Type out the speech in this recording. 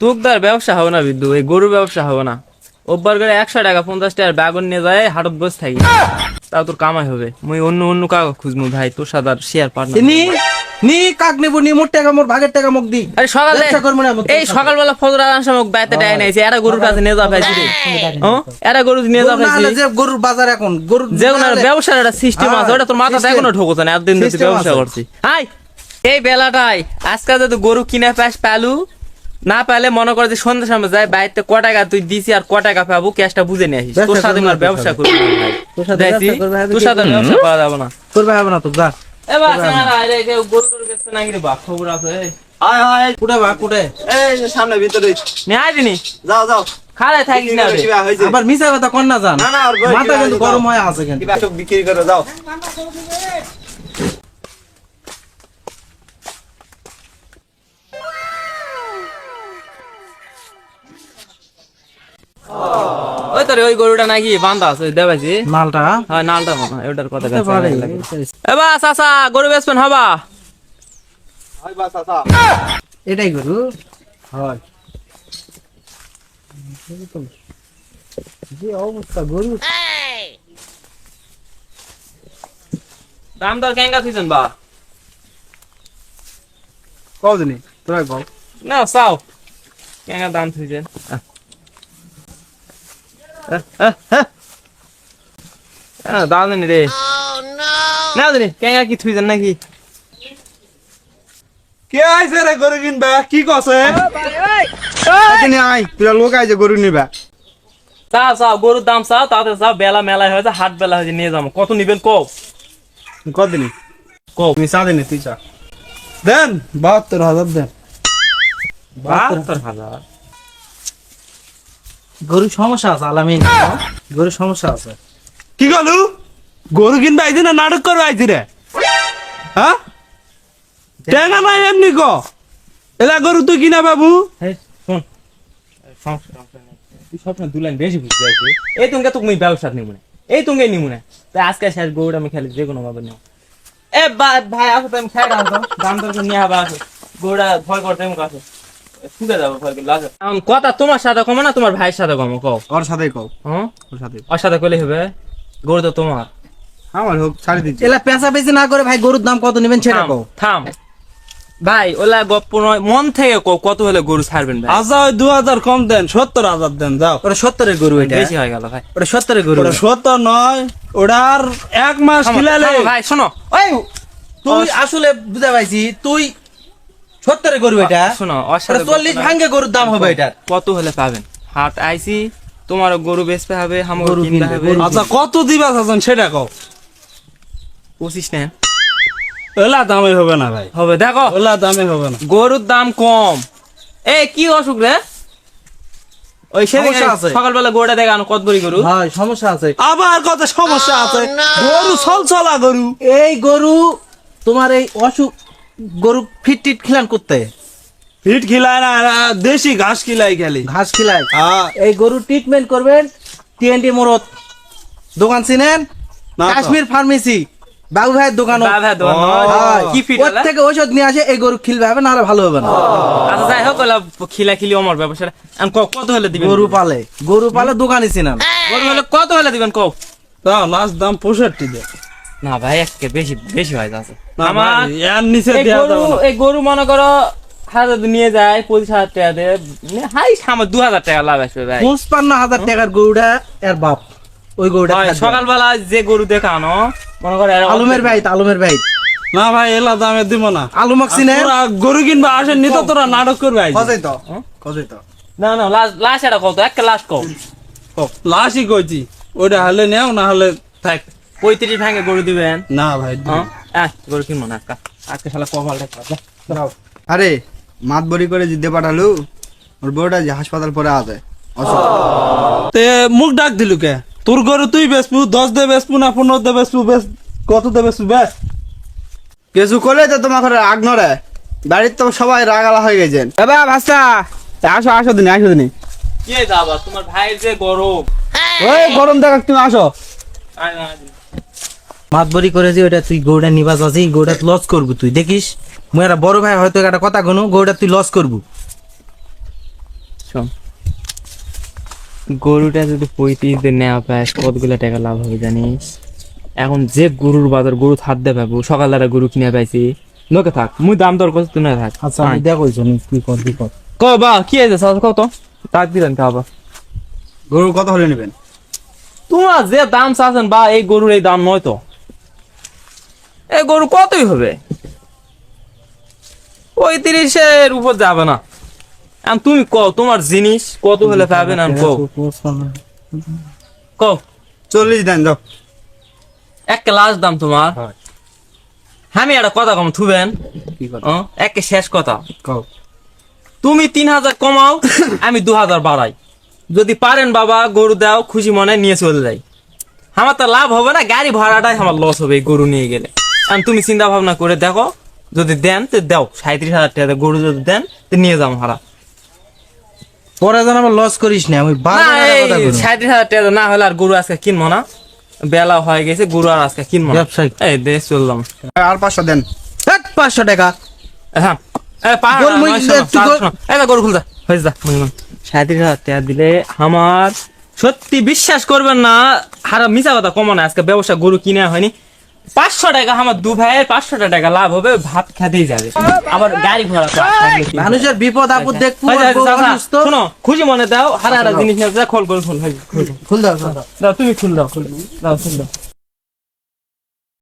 তুকদার ব্যবসা হবে না বিদ্যু এই গরুর ব্যবসা হবে না। ওব্বার করে একশো টাকা পঞ্চাশ টাকার ব্যাগন নিয়ে যায় হাটত বসে থাকি। তাও তোর কামাই হবে। মুই অন্য অন্য কাগজ খুঁজবো ভাই তোর সাথে আর শেয়ার পার্টনার নি নি কাক নেব নি মোর টাকা মোর ভাগের টাকা মুখ দি। আরে সকালে না, এই সকালবেলা ফজর সময় বাইতে ডাই নাইছে এরা গরুর কাছে নিয়ে যাওয়া পাইছি? এরা গরু নিয়ে গরু যাওয়া পাইছি। যে গরুর বাজার এখন গরু যে ওনার ব্যবসার একটা সিস্টেম আছে ওটা তোর মাথা এখনও ঢোকছে না একদিন ধরে ব্যবসা। করছি। হাই এই বেলাটাই আজকাল যদি গরু কিনে পাস পালু না পালে মনে করে যে সন্ধ্যার সময় যায় বাইরে ক টাকা তুই দিছি আর ক টাকা পাবো ক্যাশটা বুঝে নিয়ে আসিস। তোর সাথে আমার ব্যবসা করবি না ভাই। তোর সাথে ব্যবসা তোর সাথে করবি? ব্যবসা করা যাবে না। করবে হবে না। তো যা এবার চেহারা, আরে, কেউ নাকি রে বাপ, খবর আছে, আয় আয়। কুটে বা কুটে। এই যে সামনে ভিতরে দিনি, যাও যাও। খাড়ায় থাকিস না রে। আবার মিছা কথা কর না জান। না, না, মাথা কিন্তু গরম হয়ে আছে কিন্তু। বিক্রি করে যাও। ওই তোর ওই গরুটা নাকি বান্ধা আছে দেবাইছি মালটা হ্যাঁ নালটা মনে ওটার কথা এবার চাচা গরু বেচবেন হবা হয় এটাই গরু? হয়। যে অবস্থা গরু? দাম দর কেঙ্গা থুইছেন বা? কও দিনি তোরা কও। না চাও। কেঙ্গা দাম থুইছেন দাও দিনি রে না দিনি কেঙ্গা কি থুইছেন নাকি কে আইছে রে গরু কিনবা কি কছে দিনি আই তোরা লোক আইছে গরু নিবা চাও চাও গরুর দাম চাও তাতে চাও বেলা মেলা হয়েছে হাট বেলা হয়েছে নিয়ে যাব কত নিবেন কও কত দিনি কও তুমি চা দিনি তুই চা দেন বাহাত্তর হাজার দেন বাহাত্তর হাজার গরু সমস্যা আছে আলামিন। গরু সমস্যা আছে। কি গলু? গরু কিনবা আইছি না নাটক করবা আইছি রে? হ্যাঁ? টেঙ্গা নাই এমনি ক? এলা গরু তুই কিনা বাবু? শোন। তুই স্বপ্ন দুলাইন বেশি বুঝতে পারছি এই তুমি তুমি ব্যবসা নিমু না। এই তুমি নিমু না। তাই আজকে শেষ গরুটা আমি খেলি যে কোনো ভাবে নিও এ বা- ভাই আসো তুমি খাই দাও তো। দাম করে নিয়ে হবে আসো। গরুটা ভয় করতে মুখ আসো। কথা তোমার সাথে কমো না তোমার ভাইয়ের সাথে কমো কও। ওর সাথে কও। হ্যাঁ? ওর সাথে ওর সাথে করলে হবে? গরু তো তোমার। আমার হোক ছাড়ি দিচ্ছি। এলা পেঁচা পেঁচি না করে ভাই গরুর দাম কত নেবেন সেটা কও। থাম। ভাই ওলা গপ্প নয় মন থেকে কত হলে গরু ছাড়বেন ভাই? আচ্ছা ওই দু হাজার কম দেন সত্তর হাজার দেন যাও। ওটা সত্তরের গরু এটা। বেশি হয়ে গেল ভাই। ওটা সত্তরের গরু। ওটা সত্তর নয় ওটার এক মাস খিলালে। ভাই শোনো। ওই তুই আসলে বুঝা পাইছি তুই সত্তরের গরু এটা? শোনো চল্লিশ ভাঙ্গে গরুর দাম হবে এটা কত হলে পাবেন? হাট আইছি তোমার গরু বেচতে হবে আমার গরু কিনতে হবে। আচ্ছা কত দিবা চাচ্ছেন সেটা কও। পঁচিশ নেন। ওলা দামে হবে না ভাই। হবে দেখো। ওলা দামে হবে না। গরুর দাম কম। এ কি অসুখ রে? ওই সেদিন সমস্যা আছে। সকালবেলা গরুটা দেখানো কত বড়ি গরু? হয় সমস্যা আছে। আবার কত সমস্যা আছে? গরু চল চলা গরু। এই গরু তোমার এই অসুখ গরু ফিট টিট খিলান করতে? ফিট খিলায় না দেশি ঘাস খিলাই খালি। ঘাস খিলায়? হ্যাঁ। এই গরু ট্রিটমেন্ট করবেন টিএনটি মোড়ত দোকান চিনেন? কাশ্মীর ফার্মেসি বাবু ভাইয়ের দোকান। হয়। কি ফিট থেকে ঔষধ নিয়ে আসে এই গরু খিলবে হবে না ভালো হবে না। আচ্ছা যাই হোক খিলা খিলি আমার ব্যবসা এখন কত হলে দিবেন? গরু পালে। গরু পালে দোকানে চিনান। গরু হলে কত হলে দিবেন কও? লাস্ট দাম পঁয়ষট্টি দে। না ভাই আজকে বেশি বেশি হয়ে যাচ্ছে। আমার ভাই, এর নিচে এই গরু এই গরু মনে করো হাজার নিয়ে যায় পঁচিশ হাজার টাকা দেয়। হাই সামনে দু হাজার টাকা লাভ আসবে ভাই। পঁচপান্ন হাজার টাকার গরুটা এর বাপ। ওই গরুটা সকালবেলা যে গরু দেখানো মনে করো আলুমের আলুমের বাইত না ভাই এলা দামে দিব না। আলু চিনেন তোরা গরু কিনবা আসেন নি তো তোরা নাটক করবে। কতই তো? হ্যাঁ? তো? না না লাস্ট লাস্ট এটা কত? একটা লাস্ট কও। লাশই কইছি। ওটা হলে নেও না হলে থাক। পঁয়ত্রিশ ভাঙে গরু দিবেন? না ভাই হ্যাঁ? গরু কিনবো না আজকে। আজকে শালা কপালটা। আরে মাত বড়ি করে জিতে পাঠালু ওর বউটা যে হাসপাতাল পরে আছে। তে মুখ ডাক দিলু কে? তোর গরু তুই বেচবু দশ দে বেচবু না পনেরো দে বেচবু বেচ কত দে বেচবু বেচ। কিছু করলে তো তোমার ঘরে রাগ নড়ে। বাড়ির তো সবাই রাগালা হয়ে গেছেন। এবার ভাস্তা আসো আসো দিনে আসো দিনে। কি আবার তোমার ভাইয়ের যে গরম। ওই গরম দেখ তুমি আসো। আয় না। মাতবরি করে যে ওটা তুই গৌড়া নিবাস আছি গৌড়া লস করবু তুই দেখিস? মুই একটা বড় ভাই হয়তো একটা কথা গনু গৌড়া তুই লস করবু। শোন গরুটা যদি পঁয়ত্রিশ দিন নেওয়া পায় কতগুলো টাকা লাভ হবে জানিস? এখন যে গরুর বাজার গরু হাত দিয়ে পাবো সকালবেলা গরু কিনে পাইছি। লোকে থাক মুই দাম দর করছি তুই না থাক। আচ্ছা আমি দেখো কি কর কি কর। ক বা কি আছে সাজ কত তাক দিলেন খাবা গরু কত হলে নেবেন? তোমার যে দাম চাচ্ছেন বা এই গরুর এই দাম নয় তো। এই গরু কতই হবে? ওই তিরিশের উপর যাবে না। এখন তুমি কও তোমার জিনিস কত হলে পাবে না কও। কও। চল্লিশ দেন যাও। এক লাস্ট দাম তোমার। আমি একটা কথা কম থুবেন। কি একে শেষ কথা। কও। তুমি তিন হাজার কমাও আমি দু হাজার বাড়াই। যদি পারেন বাবা গরু দাও খুশি মনে নিয়ে চলে যাই। আমার তো লাভ হবে না গাড়ি ভাড়াটাই আমার লস হবে গরু নিয়ে গেলে। আর তুমি চিন্তা ভাবনা করে দেখো যদি দেন তো দাও সাঁত্রিশ হাজার টাকা গরু যদি দেন তো নিয়ে যাও ভাড়া। পরে যেন আবার লস করিস না আমি কইবো। সাঁত্রিশ হাজার টাকা না হলে আর গরু আজকে কিনবো না। বেলা হয়ে গেছে গরু আর আজকে কিনবো না। এই দেশ চললাম। আর পাঁচশো দেন। পাঁচশো টাকা। হ্যাঁ গরু খুলতা হয়ে যা সাঁত্রিশ হাজার টাকা দিলে আমার সত্যি বিশ্বাস করবেন না হারা মিশা কথা কমানো আজকে ব্যবসা গরু কিনে হয়নি। পাঁচশো টাকা আমার দু ভাইয়ের পাঁচশো টাকা লাভ হবে ভাত খেতেই যাবে আবার গাড়ি ঘোড়া? মানুষের বিপদ আপদ দেখব। শোনো খুশি মনে দাও হারা হারা জিনিস খোল খোল। খুল খুল দাও দাও তুমি খুল দাও খুল দাও খুল দাও